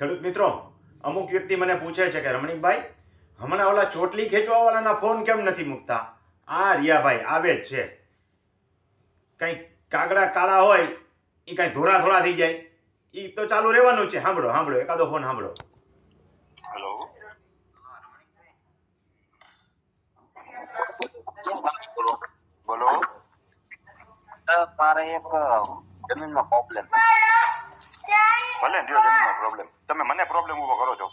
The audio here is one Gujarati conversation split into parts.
ખેડૂત મિત્રો અમુક વ્યક્તિ મને પૂછે છે કે રમણીકભાઈ હમણાં ઓલા ચોટલી ખેંચવાવાળાના ફોન કેમ નથી મૂકતા? આ રિયાભાઈ આવે જ છે. કંઈક કાગડા કાળા હોય એ કાંઈ ધોરા ધોરા થઈ જાય. એ તો ચાલુ રહેવાનું છે. સાંભળો સાંભળો એકાદો ફોન સાંભળો. હેલો બોલો. મારે એક જમીનમાં પ્રોબ્લેમ ભલે રહ્યો જમીનમાં પ્રોબ્લેમ તમે મને પ્રોબ્લેમ ઊભો કરો છો.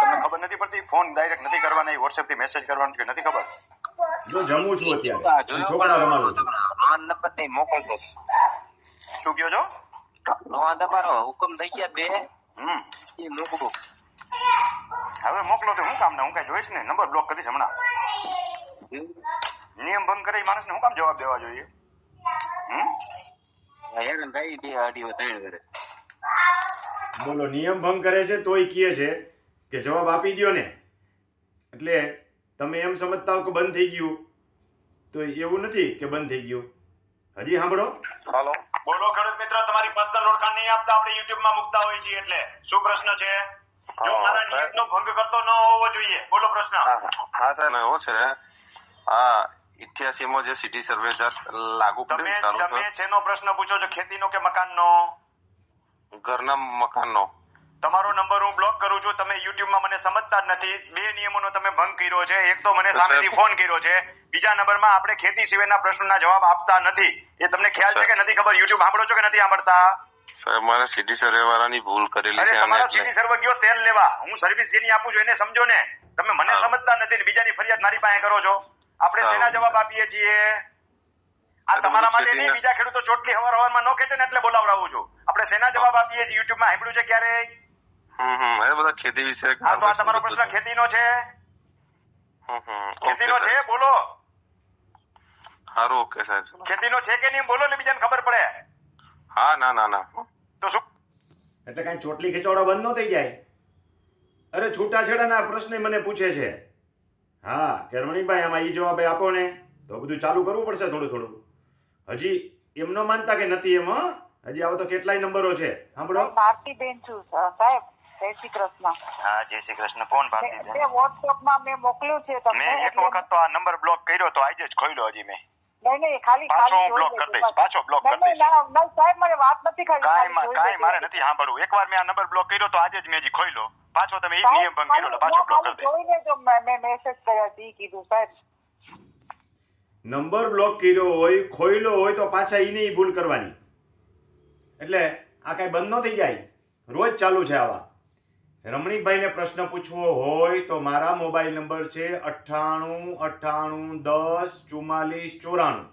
તમને ખબર નથી પડતી ફોન ડાયરેક્ટ નથી કરવાના વોટ્સએપથી મેસેજ કરવાનો કે નથી ખબર? જો જમું છું અત્યારે. છોકરા રમાડું છું. આ નંબર નહીં મોકલજો શું કહો છો? નવા તમારો હુકમ થઈ ગયા બે. હમ. એ મોકલો. હવે મોકલો તો હું કામ ના હું કઈ જોઈશ ને નંબર બ્લોક કરીશ હમણાં. નિયમ ભંગ કરે માણસને હું કામ જવાબ દેવા જોઈએ? હમ? હેરાન થઈ બે અઢી ત્રણ કરે. બોલો નિયમ ભંગ કરે છે તોય કહે છે કે જવાબ આપી દો ને. એટલે તમે એમ સમજતા હો કે બંધ થઈ ગયું. તો એવું નથી કે બંધ થઈ ગયું. હજી સાંભળો. હાલો. બોલો ખેડૂત મિત્ર તમારી પર્સનલ ઓળખાણ નહીં આપતા આપણે YouTube માં મુકતા હોય છીએ એટલે. શું પ્રશ્ન છે? જો મારા નિયમનો ભંગ કરતો ન હોવો જોઈએ. બોલો પ્રશ્ન. હા સર એવો છે. આ ઇઠ્યાસી માં જે સિટી સર્વે લાગુ તમે કર્યું ચાલુ તમે શેનો પ્રશ્ન પૂછો છો? ખેતીનો કે મકાનનો? થયો ઘરના મકાનનો. તમારો નંબર હું બ્લોક કરું છું. તમે યુટ્યુબમાં મને સમજતા જ નથી. બે નિયમોનો તમે ભંગ કર્યો છે. એક તો મને સામેથી ફોન કર્યો છે. બીજા નંબરમાં આપણે ખેતી સિવાયના પ્રશ્નોના જવાબ આપતા નથી. એ તમને ખ્યાલ છે કે નથી ખબર? યુટ્યુબ સાંભળો છો કે નથી સાંભળતા? સર મારે સિટી સર્વે વાળાની ભૂલ કરેલી છે તમારા સિટી સર્વે ગયો તેલ લેવા. હું સર્વિસ જેની આપું છું એને સમજો ને. તમે મને સમજતા નથી ને બીજાની ફરિયાદ મારી પાસે કરો છો. આપણે. શેના જવાબ આપીએ છીએ? આ તમારા માટે નહીં બીજા ખેડૂતો ચોટલી હવાર હવારમાં ન ખેંચે ને એટલે બોલાવડાવું છું. આપણે શેના જવાબ આપીએ છીએ યુટ્યુબમાં સાંભળ્યું છે ક્યારે હમ હમ એ બધા ખેતી વિશે હા તો આ તમારો પ્રશ્ન ખેતીનો છે? ખેતીનો છે? બોલો. સારું ઓકે સાહેબ ખેતીનો છે કે નહીં? બોલો ને બીજાને ખબર પડે. હા ના ના ના. તો શું? એટલે કાંઈ ચોટલી ખેંચવાડા બંધ ન થઈ જાય? અરે છૂટાછેડાના પ્રશ્ન મને પૂછે છે. હા કે રમણીકભાઈ આમાં એ જવાબ આપો ને. તો બધું ચાલુ કરવું પડશે થોડું થોડું. હજી એમ ન માનતા કે નથી એમ હજી આવા તો કેટલાય નંબરો છે. સાંભળો. ભારતીબેન છું સાહેબ. જય શ્રી કૃષ્ણ. હા જય શ્રી કૃષ્ણ. કોણ મેં મેં વોટ્સઅપમાં મેં મોકલ્યું છે તમને મેં એક વખત તો આ નંબર બ્લોક કર્યો તો આજે જ ખોલ્યો હજી મેં. નહીં નહીં ખાલી પાછો ખાલી કરી દઈશ, પાછો બ્લોક કરી ના, સાહેબ મને વાત નથી કરી કાંઈ કાંઈ લેજો. મારે નથી સાંભળવું. એકવાર મેં આ નંબર બ્લોક કર્યો તો આજે જ મેં હજી ખોલ્યો પાછો તમે એ નિયમ ભંગ કર્યો પાછો બ્લોક કરી દઈશ. મેં મેં મેસેજ કર્યા છે કીધું સાહેબ. નંબર બ્લોક કર્યો હોય ખોઈલો હોય તો પાછા એ નહીં ભૂલ કરવાની. એટલે આ કાંઈ બંધ ન થઈ જાય. રોજ ચાલુ છે આવા. રમણીકભાઈને પ્રશ્ન પૂછવો હોય તો મારા મોબાઈલ નંબર છે અઠ્ઠાણું અઠ્ઠાણું, દસ, ચુમ્માલીસ, ચોરાણું.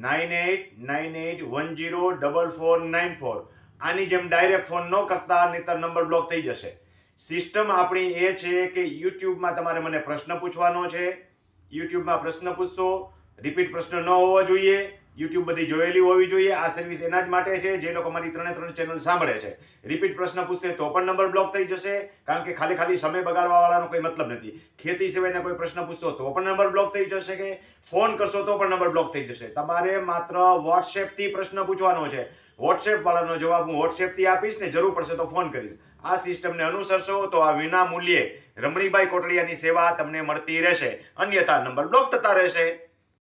Nine eight nine eight one zero, double four, nine four. આની જેમ ડાયરેક્ટ ફોન ન કરતા નહીતર નંબર બ્લોક થઈ જશે. સિસ્ટમ આપણી એ છે કે યુટ્યુબમાં તમારે મને પ્રશ્ન પૂછવાનો છે. યુટ્યુબમાં પ્રશ્ન પૂછશો. રિપીટ પ્રશ્ન ન હોવો જોઈએ. યુટ્યુબ બધી જોયેલી હોવી જોઈએ. આ સર્વિસ એના જ માટે છે. જે લોકો મારી ત્રણે ત્રણ ચેનલ સાંભળે છે. રિપીટ પ્રશ્ન પૂછશે તો પણ નંબર બ્લોક થઈ જશે. કારણ કે ખાલી ખાલી સમય બગાડવા વાળાનો કોઈ મતલબ નથી. ખેતી સિવાયના કોઈ પ્રશ્ન પૂછશો તો પણ નંબર બ્લોક થઈ જશે કે ફોન કરશો તો પણ નંબર બ્લોક થઈ જશે. તમારે માત્ર વોટ્સએપથી પ્રશ્ન પૂછવાનો છે. વોટ્સએપ વાળાનો જવાબ હું વોટ્સએપથી આપીશ ને જરૂર પડશે તો ફોન કરીશ. આ સિસ્ટમને અનુસરશો તો આ વિના મૂલ્યે રમણીભાઈ કોટડિયાની સેવા તમને મળતી રહેશે. અન્યથા નંબર બ્લોક થતા રહેશે.